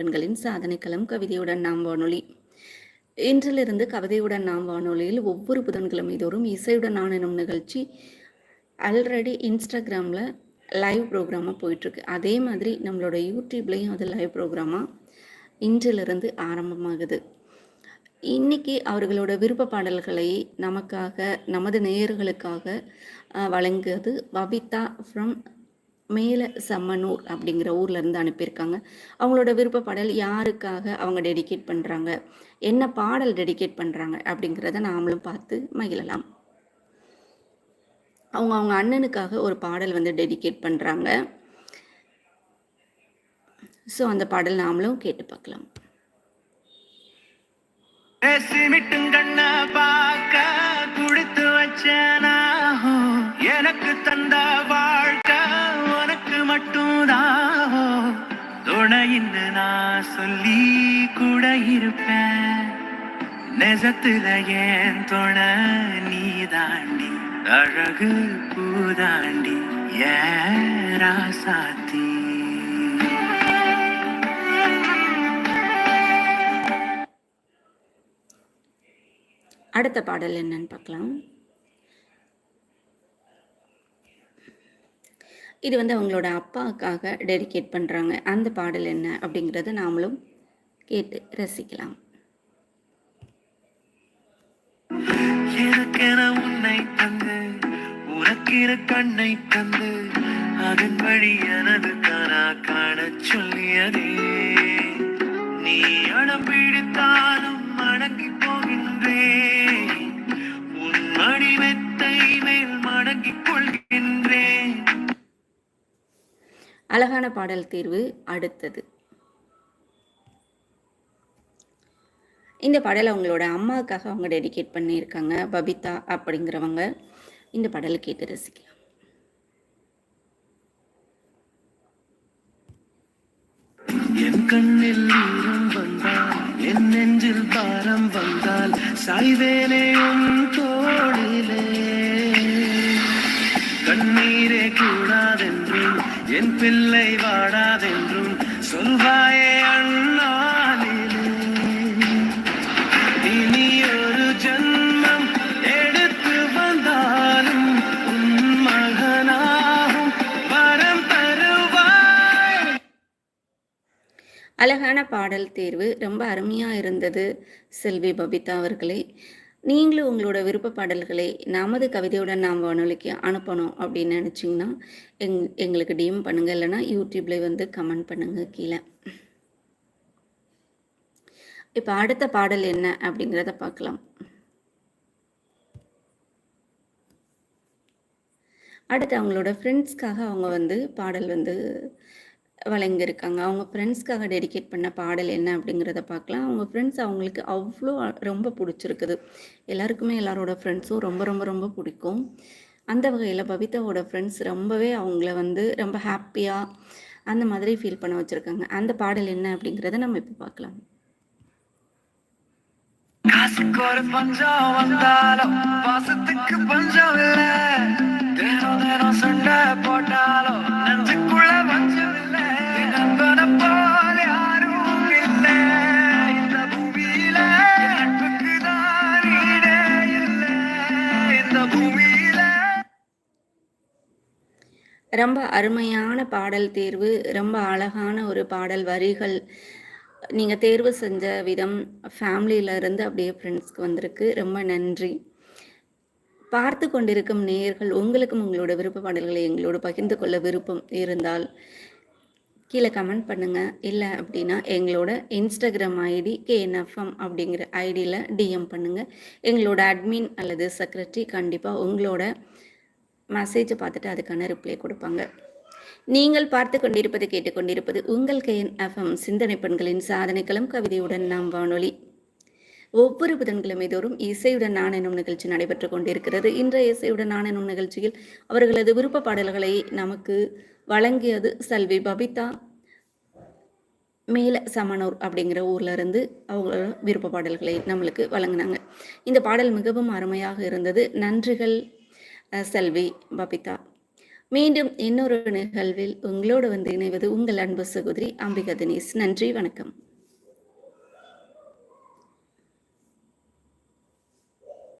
பெண்களின் சாதனைக்களம் கவிதையுடன் நாம் வானொலி. இன்றிலிருந்து கவிதையுடன் நாம் வானொலியில் ஒவ்வொரு புதன்கிழமை தோறும் இசையுடன் நான் எனும் நிகழ்ச்சி ஆல்ரெடி இன்ஸ்டாகிராமில் லைவ் ப்ரோக்ராமாக போயிட்டுருக்கு. அதே மாதிரி நம்மளோட யூடியூப்லேயும் அது லைவ் ப்ரோக்ராமாக இன்றிலிருந்து ஆரம்பமாகுது. இன்னைக்கு அவர்களோட விருப்ப பாடல்களை நமக்காக நமது நேயர்களுக்காக வழங்குவது பபிதா ஃப்ரம் மேலே சம்மனூர் அப்படிங்கிற ஊர்லேருந்து அனுப்பியிருக்காங்க. அவங்களோட விருப்ப பாடல் யாருக்காக அவங்க டெடிகேட் பண்ணுறாங்க என்ன பாடல் டெடிகேட் பண்ணுறாங்க அப்படிங்கிறத நாமளும் பார்த்து மகிழலாம். அவங்க அவங்க அண்ணனுக்காக ஒரு பாடல் வந்து டெடிகேட் பண்ணுறாங்க ஸோ அந்த பாடல் நாமளும் கேட்டு பார்க்கலாம். சிமிட்டும் பார்க்க குடுத்து வச்சனா மட்டும்தான் துணைன்னு நான் சொல்லி கூட இருப்பேன். நெசத்துல ஏன் துணை நீ தாண்டி அழகு பூதாண்டி ஏன் ராசாத்தி அடுத்த பாடல் என்னன்னு பார்க்கலாம். இது வந்து அவங்களோட அப்பாவுக்காக டெடிகேட் பண்ணுறாங்க அந்த பாடல் என்ன அப்படிங்கிறத நாமளும் கேட்டு ரசிக்கலாம். எனக்கென உன்னை தந்து உனக்கிற கண்ணை தந்து அதன் வழி எனது தானா காண சொல்லியதே. நீ அடம் பிடித்தாலும் மடங்கி போகின்றே. உன் மணி மெத்தை மேல் மடங்கிக் கொள்கிறேன் அழகான பாடல் தேர்வு அடுத்தது. இந்த பாடலை அவங்களோட அம்மாவுக்காக அவங்க டெடிகேட் பண்ணியிருக்காங்க. பபிதா அப்படிங்கிறவங்க. இந்த பாடலை கேட்டு ரசிக்கலாம். என் கண்ணில் ஈரம் வந்தால் என் நெஞ்சில் பாரம் வந்தால் சாய்வேனே தோழிலே கண்ணீரே கூட என் பிள்ளை வாடாதென்றும் சொல்வாயே அண்ணாலிலே. இனி ஒரு ஜன்மம் எடுத்து வந்தாலும் உன் மகனாகும் வரம் தருவாய். அழகான பாடல் தேர்வு. ரொம்ப அருமையாக இருந்தது செல்வி பபிதா அவர்களே. நீங்களும் உங்களோட விருப்ப பாடல்களை நமது கவிதையுடன் நாம் வானொலிக்கு அனுப்பணும் அப்படின்னு நினச்சிங்கன்னா எங் எங்களுக்கு டிஎம் பண்ணுங்கள் இல்லைன்னா யூடியூப்ல வந்து கமெண்ட் பண்ணுங்கள் கீழே. இப்போ அடுத்த பாடல் என்ன அப்படிங்கிறத பார்க்கலாம். அடுத்து அவங்களோட ஃப்ரெண்ட்ஸ்க்காக அவங்க வந்து பாடல் வந்து வழங்கியிருக்காங்க. அவங்க ஃப்ரெண்ட்ஸ்க்காக டெடிகேட் பண்ண பாடல் என்ன அப்படிங்கிறத பார்க்கலாம். அவங்க ஃப்ரெண்ட்ஸ் அவங்களுக்கு அவ்வளோ ரொம்ப பிடிச்சிருக்குது. எல்லாருக்குமே எல்லாரோட ஃப்ரெண்ட்ஸும் ரொம்ப ரொம்ப ரொம்ப பிடிக்கும். அந்த வகையில் பவிதாவோட ஃப்ரெண்ட்ஸ் ரொம்பவே அவங்கள வந்து ரொம்ப ஹாப்பியாக அந்த மாதிரி ஃபீல் பண்ண வச்சுருக்காங்க. அந்த பாடல் என்ன அப்படிங்கிறத நம்ம இப்போ பார்க்கலாம். காசுக்கு ஒரு பஞ்சம் வந்தாலும் பாசத்துக்கு பஞ்சம் இல்லை. தினம் தினம் சண்டை ரொம்ப அருமையான பாடல் தேர்வு ரொம்ப அழகான ஒரு பாடல் வரிகள். நீங்கள் தேர்வு செஞ்ச விதம் ஃபேமிலியில இருந்து அப்படியே ஃப்ரெண்ட்ஸ்க்கு வந்திருக்கு. ரொம்ப நன்றி. பார்த்து கொண்டிருக்கும் நேயர்கள் உங்களுக்கும் உங்களோட விருப்ப பாடல்களை எங்களோடு பகிர்ந்து கொள்ள விருப்பம் இருந்தால் கீழே கமெண்ட் பண்ணுங்கள் இல்லை அப்படின்னா எங்களோட இன்ஸ்டாகிராம் ஐடி கேஎன்எஃப்எம் அப்படிங்கிற ஐடியில் டிஎம் பண்ணுங்கள் எங்களோட அட்மின் அல்லது செக்ரட்டரி கண்டிப்பாக உங்களோட மெசேஜை பார்த்துட்டு அதுக்கான ரிப்ளை கொடுப்பாங்க. நீங்கள் பார்த்து கொண்டிருப்பது கேட்டுக்கொண்டிருப்பது உங்கள் கேஎன்எஃப்எம் சிந்தனை பெண்களின் சாதனைகளும் கவிதையுடன் நாம் வானொலி ஒவ்வொரு புதன்கிழமை தோறும் இசையுடன் நான் எனும் நிகழ்ச்சி நடைபெற்று கொண்டிருக்கிறது. இன்றைய இசையுடன் நான் எனும் நிகழ்ச்சியில் அவர்களது விருப்ப பாடல்களை நமக்கு வழங்கியது செல்வி பபிதா. மேல சமனூர் அப்படிங்கிற ஊர்ல இருந்து அவங்களோட விருப்ப பாடல்களை நம்மளுக்கு வழங்கினாங்க. இந்த பாடல் மிகவும் அருமையாக இருந்தது. நன்றிகள் செல்வி பபிதா. மீண்டும் இன்னொரு நிகழ்வில் உங்களோடு வந்து இணைவது உங்கள் அன்பு சகோதரி அம்பிகா தினேஷ். நன்றி வணக்கம்.